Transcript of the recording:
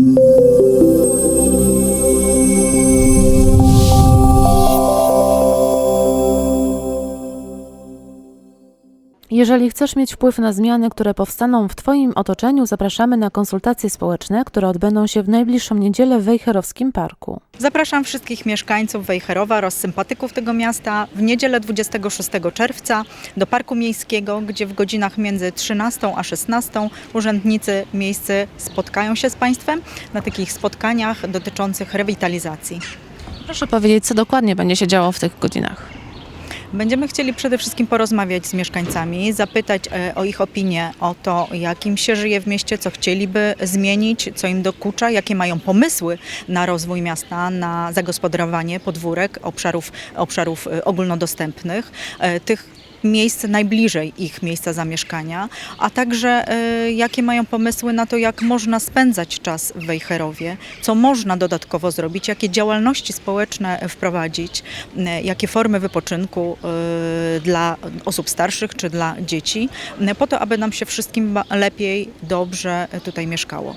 Mm-hmm. Jeżeli chcesz mieć wpływ na zmiany, które powstaną w Twoim otoczeniu, zapraszamy na konsultacje społeczne, które odbędą się w najbliższą niedzielę w Wejherowskim Parku. Zapraszam wszystkich mieszkańców Wejherowa oraz sympatyków tego miasta w niedzielę 26 czerwca do Parku Miejskiego, gdzie w godzinach między 13 a 16 urzędnicy miejscy spotkają się z Państwem na takich spotkaniach dotyczących rewitalizacji. Proszę powiedzieć, co dokładnie będzie się działo w tych godzinach. Będziemy chcieli przede wszystkim porozmawiać z mieszkańcami, zapytać e, o ich opinię, o to, jak im się żyje w mieście, co chcieliby zmienić, co im dokucza, jakie mają pomysły na rozwój miasta, na zagospodarowanie podwórek, obszarów, obszarów e, ogólnodostępnych, e, tych miejsc najbliżej ich miejsca zamieszkania, a także e, jakie mają pomysły na to, jak można spędzać czas w Wejherowie, co można dodatkowo zrobić, jakie działalności społeczne wprowadzić, e, jakie formy wypoczynku e, dla osób starszych czy dla dzieci, po to, aby nam się wszystkim lepiej, dobrze tutaj mieszkało.